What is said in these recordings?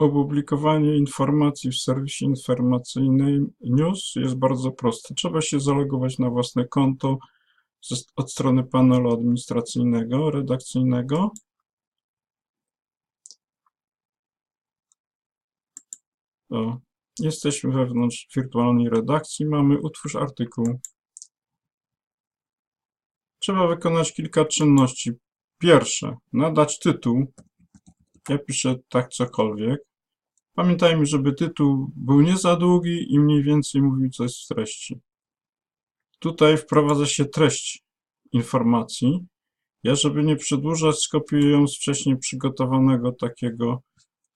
Opublikowanie informacji w serwisie informacyjnym News jest bardzo proste. Trzeba się zalogować na własne konto od strony panelu administracyjnego, redakcyjnego. O, jesteśmy wewnątrz wirtualnej redakcji. Mamy utwórz artykuł. Trzeba wykonać kilka czynności. Pierwsze, nadać tytuł. Ja piszę tak cokolwiek. Pamiętajmy, żeby tytuł był nie za długi i mniej więcej mówił coś z treści. Tutaj wprowadza się treść informacji. Ja, żeby nie przedłużać, skopiuję ją z wcześniej przygotowanego takiego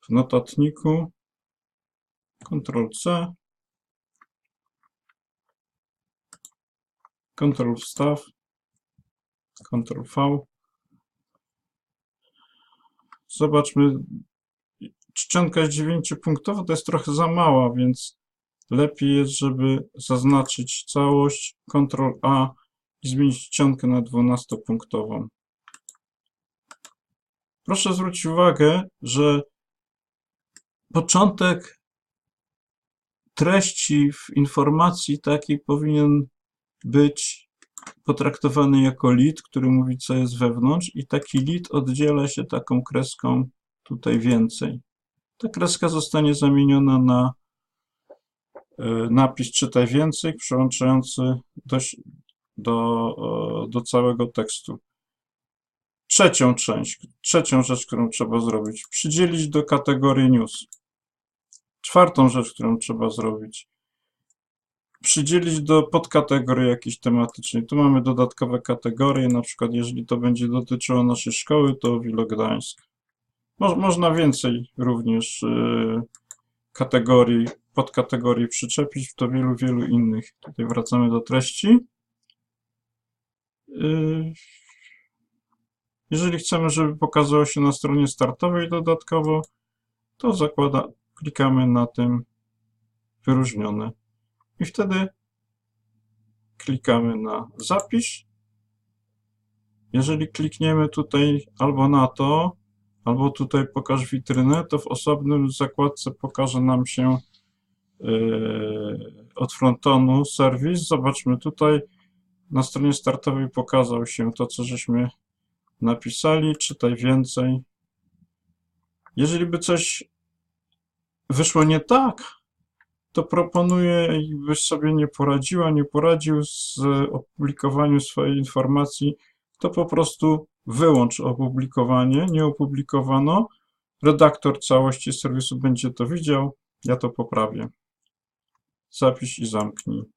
w notatniku. Ctrl-C. Ctrl-Wstaw. Ctrl-V. Zobaczmy, czcionka jest dziewięciopunktowa, to jest trochę za mała, więc lepiej jest, żeby zaznaczyć całość, Ctrl A i zmienić czcionkę na 12-punktową. Proszę zwrócić uwagę, że początek treści w informacji takiej powinien być potraktowany jako lead, który mówi, co jest wewnątrz, i taki lead oddziela się taką kreską tutaj więcej. Ta kreska zostanie zamieniona na e, napis czytaj więcej, przyłączający do, do, e, do całego tekstu. Trzecią część, trzecią rzecz, którą trzeba zrobić, przydzielić do kategorii news. Czwartą rzecz, którą trzeba zrobić, przydzielić do podkategorii jakiejś tematycznej. Tu mamy dodatkowe kategorie, na przykład jeżeli to będzie dotyczyło naszej szkoły, to Wilo Gdańsk. Mo można więcej również y, kategorii, podkategorii przyczepić do wielu, wielu innych. Tutaj wracamy do treści. Y, jeżeli chcemy, żeby pokazało się na stronie startowej dodatkowo, to zakłada, klikamy na tym wyróżnione. I wtedy klikamy na zapisz. Jeżeli klikniemy tutaj albo na to, albo tutaj pokaż witrynę, to w osobnym zakładce pokaże nam się yy, od frontonu serwis. Zobaczmy tutaj na stronie startowej pokazał się to, co żeśmy napisali. Czytaj więcej. Jeżeli by coś wyszło nie tak, to proponuję, jakbyś sobie nie poradziła, nie poradził z opublikowaniem swojej informacji, to po prostu wyłącz opublikowanie, nie opublikowano. Redaktor całości serwisu będzie to widział, ja to poprawię. Zapisz i zamknij.